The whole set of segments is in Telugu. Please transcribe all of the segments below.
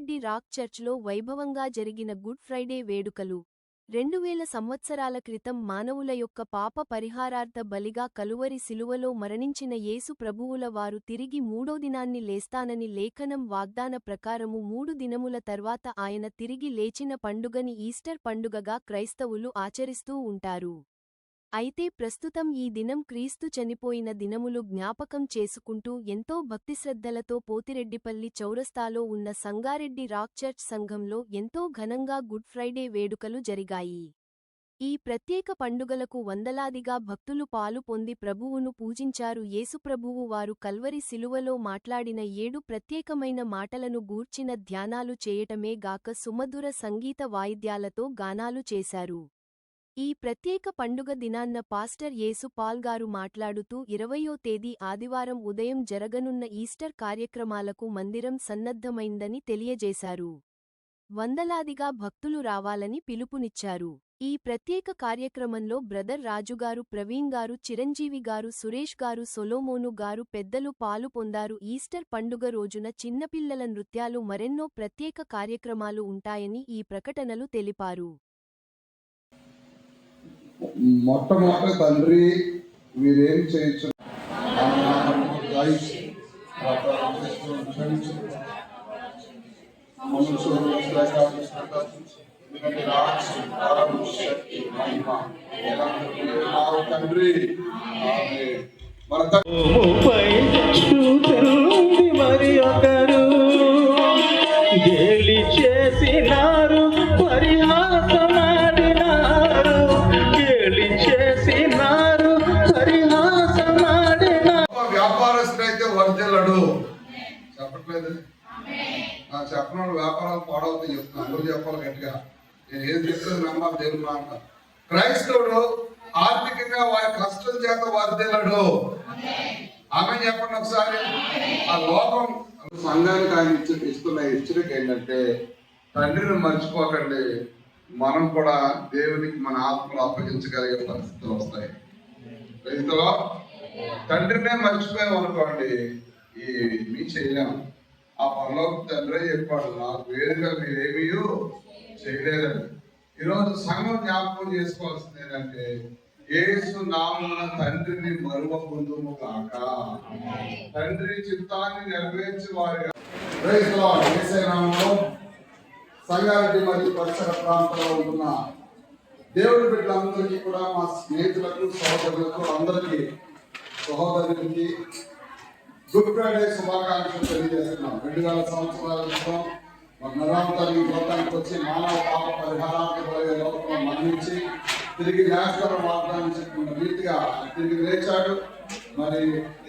రాక్ చర్చ్లో వైభవంగా జరిగిన గుడ్ ఫ్రైడే వేడుకలు. రెండు వేల సంవత్సరాల క్రితం మానవుల యొక్క పాప పరిహారార్థ బలిగా కలువరి సిలువలో మరణించిన యేసు ప్రభువుల వారు తిరిగి మూడో దినాన్ని లేస్తానని లేఖనం వాగ్దాన ప్రకారము మూడు దినముల తర్వాత ఆయన తిరిగి లేచిన పండుగని ఈస్టర్ పండుగగా క్రైస్తవులు ఆచరిస్తూ ఉంటారు. అయితే ప్రస్తుతం ఈ దినం క్రీస్తు చనిపోయిన దినములు జ్ఞాపకం చేసుకుంటూ ఎంతో భక్తిశ్రద్ధలతో పోతిరెడ్డిపల్లి చౌరస్తాలో ఉన్న సంగారెడ్డి రాక్ చర్చ్ సంఘంలో ఎంతో ఘనంగా గుడ్ ఫ్రైడే వేడుకలు జరిగాయి. ఈ ప్రత్యేక పండుగలకు వందలాదిగా భక్తులు పాలు పొంది ప్రభువును పూజించారు. యేసుప్రభువు వారు కల్వరి శిలువలో మాట్లాడిన ఏడు ప్రత్యేకమైన మాటలను గూర్చిన ధ్యానాలు చేయటమే గాక సుమధుర సంగీత వాయిద్యాలతో గానాలు చేశారు. ఈ ప్రత్యేక పండుగ దినాన్న పాస్టర్ యేసు పాల్ గారు మాట్లాడుతూ ఇరవయో తేదీ ఆదివారం ఉదయం జరగనున్న ఈస్టర్ కార్యక్రమాలకు మందిరం సన్నద్ధమైందని తెలియజేశారు. వందలాదిగా భక్తులు రావాలని పిలుపునిచ్చారు. ఈ ప్రత్యేక కార్యక్రమంలో బ్రదర్ రాజుగారు ప్రవీణ్ గారు చిరంజీవి గారు సురేష్ గారు సొలోమోను గారు పెద్దలు పాలు పొందారు. ఈస్టర్ పండుగ రోజున చిన్నపిల్లల నృత్యాలు మరెన్నో ప్రత్యేక కార్యక్రమాలు ఉంటాయని ఈ ప్రకటనలు తెలిపారు. మొట్టమొదటి తండ్రి మీరేం చేయొచ్చు దయచేసి చెప్పట్లేదు ఆ చెప్పినప్పుడు వ్యాపారాలు పాడవుతాయి చెప్తున్నాను అందరూ చెప్పాలి గట్టిగా? నేను ఏది చెప్తుంది నమ్మాలి దేవుని మాట క్రైస్తవుడు ఆర్థికంగా వారి కష్టం చేత వర్ధిల్లడు ఆమె చెప్పండి ఒకసారి. ఆ లోకం సంఘానికి ఆయన ఇచ్చి ఇస్తున్న హెచ్చరిక ఏంటంటే తండ్రిని మర్చిపోకండి. మనం కూడా దేవునికి మన ఆత్మలు అప్పగించగలిగే పరిస్థితులు వస్తాయి. రైతులో తండ్రినే మర్చిపోయాం అనుకోండి ఈ మీ చేయలేము ఆ పనిలో తండ్రే చెప్పాడు నాకు వేరుగా మీరేమీ చేయలేదని ఈరోజు సంఘం జ్ఞాపకం చేసుకోవాల్సింది ఏంటంటే ఏసు నామన తండ్రిని మరువ పొందుము కాక తండ్రి చిత్తాన్ని నెరవేర్చి వారి నామంలో సంగారెడ్డి మరియు పరిసర ప్రాంతంలో ఉంటున్న దేవుడి బిడ్డలందరికీ కూడా మా స్నేహితులకు సహోదరులకు అందరికీ సహోదరులకి గుడ్ ఫ్రైడే శుభాకాంక్షలు తెలియజేస్తున్నాం. రెండు వేల సంవత్సరాల క్రితం మన నరావతారి లోకానికి వచ్చి మానవ పాప పరిహారానికి పోయే లోకంలో మరణించి తిరిగి న్యాయస్థానం వాగ్దానం చెప్పిన రీతిగా తిరిగి లేచాడు. మరి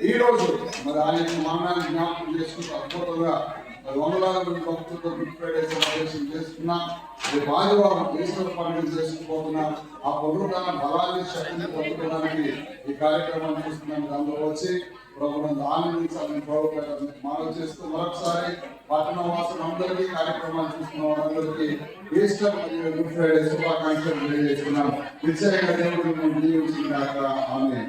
ఈ రోజు మరి ఆయన మానాన్ని జ్ఞాపకం చేసుకుంటూ అద్భుతంగా వందలాది భక్తులతో గుడ్ ఫ్రైడే సెలబ్రేషన్ చేసుకున్నాం రేపు ఆదివారం ఈశ్వర పండుగ ఆ పునరుద్ధరణ బలాన్ని శక్తిని పొందుకోవడానికి ఈ కార్యక్రమాన్ని చూస్తున్నాం. అందరూ వచ్చి ప్రభుత్వం ఆనందించాలని ప్రభుత్వం చేస్తూ మరొకసారి పట్టణ వాసులు అందరికీ కార్యక్రమాలు చూస్తున్న వారందరికీ ఈస్టర్ మరియు గుడ్ ఫ్రైడే శుభాకాంక్షలు తెలియజేస్తున్నాం. నిశ్చయంగా దేవుడు మిమ్మల్ని ఆమె